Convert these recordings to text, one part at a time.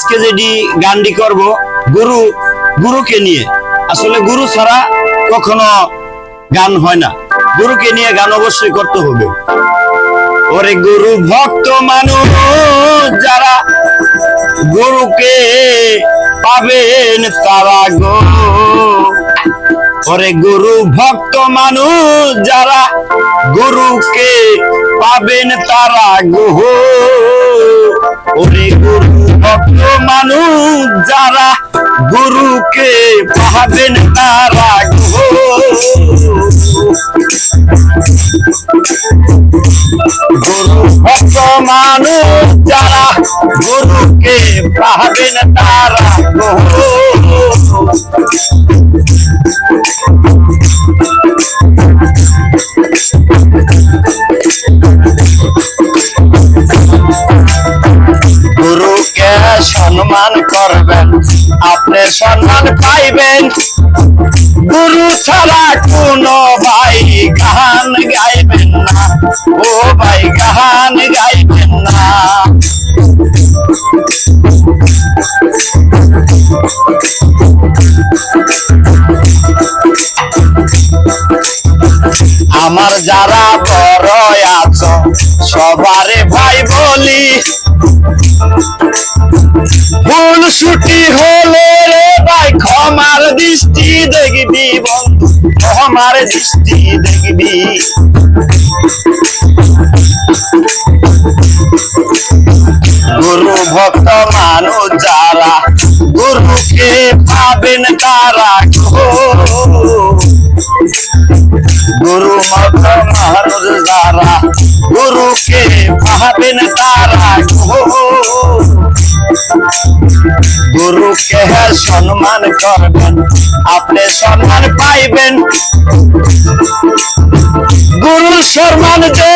আজকে যেটি গানটি করব, গুরু, গুরুকে নিয়ে। আসলে গুরু ছাড়া কখনো গান হয় না। গুরুকে নিয়ে গান অবশ্যই করতে হবে। ওরে গুরু ভক্ত মানুষ, যারা গুরুকে পাবেন তারা গো। ওরে গুরু ভক্ত মানুষ, যারা গুরুকে পাবেন তারা গো। ওরে গুরু, ভক্ত মানুষ যারা গুরুকে পাবেন তারা গুরু। ভক্ত মানুষ যারা গুরুকে পাবেন তারা গো গুরুকে সম্মান করবেন। আপনি সম্মান পাইবেন। গুরু ছাড়া কোনো ভাই গান গাইবেন না। ও ভাই, গান গাইবেন না। আমার যারা বড় আছো, সবারে ভাই বলি ভুল ছুটি হলে রে ভাই, ক্ষমার দৃষ্টি দেখবি ক্ষমার দৃষ্টি দেখবি। গুরু ভক্ত মানুষ যারা, গুরুকে পাবেন তারা গুরুকে সম্মান করবেন? আপনি সম্মান পাইবেন। গুরু সম্মান যে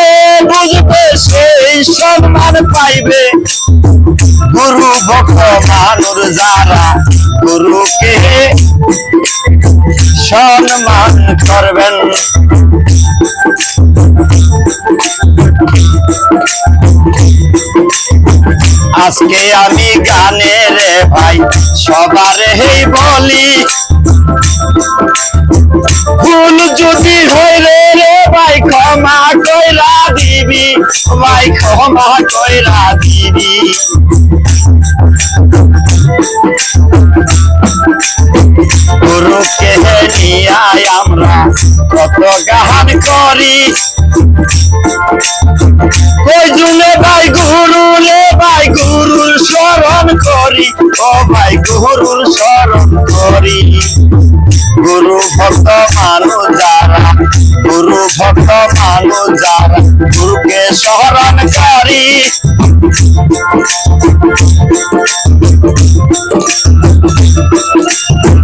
বুঝবে, সেই সম্মান পাইবে। গুরু ভক্ত মানুষ যারা গুরুকে সম্মান করবেন? আজকে আমি গানে রে ভাই, সবার হেই বলি। ভুল যদি হই রে রে ভাই, ক্ষমা কইরা দিবি, ভাই, ক্ষমা কইরা দিবি। গুরুকে নিয়াই আমরা কত গান করি। কই জুনে ভাই গুরু করি ও ভাই গুরুর স্মরণ করি। গুরু ভক্ত মানুষ যারা, গুরু ভক্ত মানুষ যারা, গুরুকে স্মরণ করি। আমাদের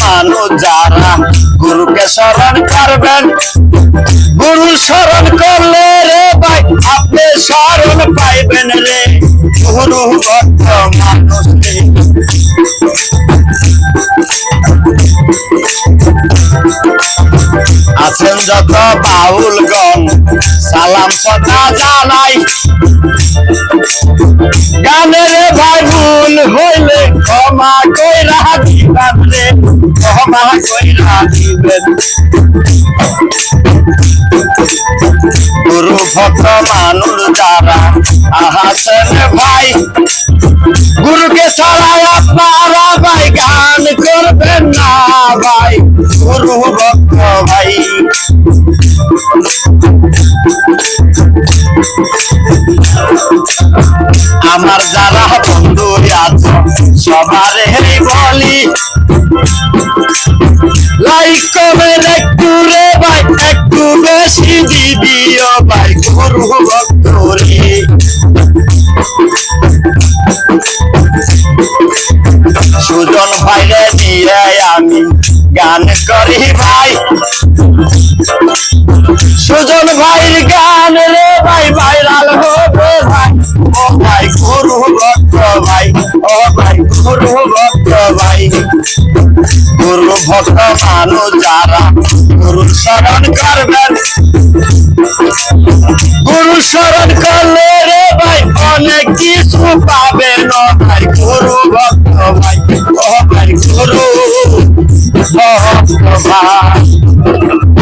মানুষ যারা। গুরুকে স্মরণ করবেন। গুরু স্মরণ করলে রে ভাই, আপনি স্মরণ পাইবেন রে। গুরু ভক্ত মানুষ আছেন যত বাউল গণ সালাম সদা জানাই। গানের ভাই ভুল হইলে ক্ষমা কইরা দিবেন রে। ক্ষমা কইরা দিবেন। গুরু ভক্ত মানুষ যারা আহাসেন ভাই, গুরুকে ছাড়াই আপনারা ভাই, গান করবেন না ভাই। গুরু আমার যারা বন্ধু আছে, সবার বলি। লাইক কমেন্ট একটু রে ভাই, একটু বেশি দিও ভাই গুরু ভক্ত সুজন ভাইরে দিয়ে আমি গান করি ভাই। সুজন ভাইয়ের গান রে ভাই ভাইরাল হবে ভাই। ও ভাই গুরু ভক্ত ভাই। ও ভাই গুরু ভক্ত ভাই। গুরু ভক্ত মানুষ যারা গুরু শরণ করবেন। গুরু শরণ করলে রে ভাই, অনেক কিছু পাবেন। ও ভাই গুরু ভক্ত ভাই। ও ভাই গুরু ভক্ত ভাই